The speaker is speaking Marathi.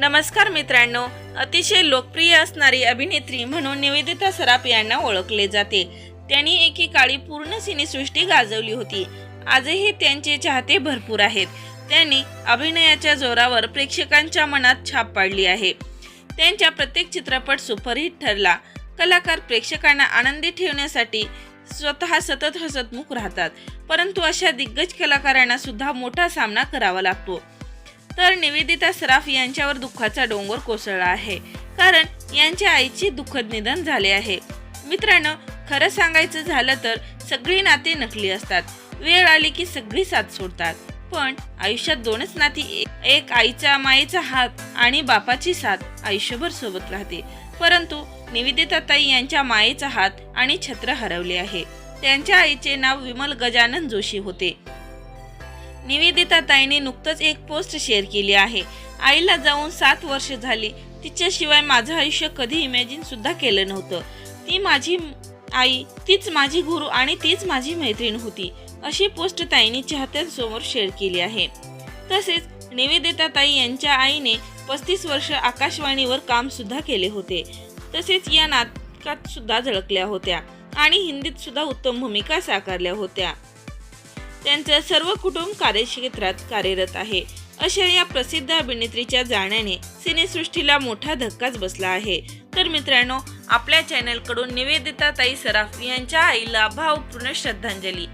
नमस्कार मित्रांनो अतिशय लोकप्रिय असणारी अभिनेत्री म्हणून निवेदिता सराफ यांना ओळखले जाते. त्यांनी एकेकाळी पूर्ण सिनेसृष्टी गाजवली होती. आजही त्यांचे चाहते भरपूर आहेत. त्यांनी अभिनयाच्या जोरावर प्रेक्षकांच्या मनात छाप पाडली आहे. त्यांच्या प्रत्येक चित्रपट सुपरहिट ठरला. कलाकार प्रेक्षकांना आनंदी ठेवण्यासाठी स्वतः सतत हसतमुख राहतात. परंतु अशा दिग्गज कलाकारांना सुद्धा मोठा सामना करावा लागतो. तर निवेदिता सराफ यांच्यावर दुःखाचा डोंगर कोसळला आहे. कारण यांच्या आईचे दुःखद निधन झाले आहे. मित्रांनो खरं सांगायचं झालं तर सगळी नाती नकली असतात. वेळ आली की सगळी साथ सोडतात. पण आयुष्यात दोनच नाती एक आईचा मायेचा हात आणि बापाची साथ आयुष्यभर सोबत राहते. परंतु निवेदिता ताई यांच्या मायेचा हात आणि छत्र हरवले आहे. त्यांच्या आईचे नाव विमल गजानन जोशी होते. निवेदिता ताईने नुकतंच एक पोस्ट शेअर केली आहे. आईला जाऊन सात वर्ष झाली. तिच्याशिवाय माझं आयुष्य कधी इमॅजिन सुद्धा केलं नव्हतं. ती माझी आई तीच माझी गुरु आणि तीच माझी मैत्रीण होती अशी पोस्ट ताईने चाहत्यांसमोर शेअर केली आहे. तसेच निवेदिता ताई यांच्या आईने पस्तीस वर्ष आकाशवाणीवर काम सुद्धा केले होते. तसेच या नाटकात सुद्धा झळकल्या होत्या आणि हिंदीत सुद्धा उत्तम भूमिका साकारल्या होत्या. त्यांचं सर्व कुटुंब कार्यक्षेत्रात कार्यरत आहे. अशा या प्रसिद्ध अभिनेत्रीच्या जाण्याने सिनेसृष्टीला मोठा धक्काच बसला आहे. तर मित्रांनो आपल्या चॅनलकडून निवेदिता ताई सराफ यांच्या आईला भावपूर्ण श्रद्धांजली.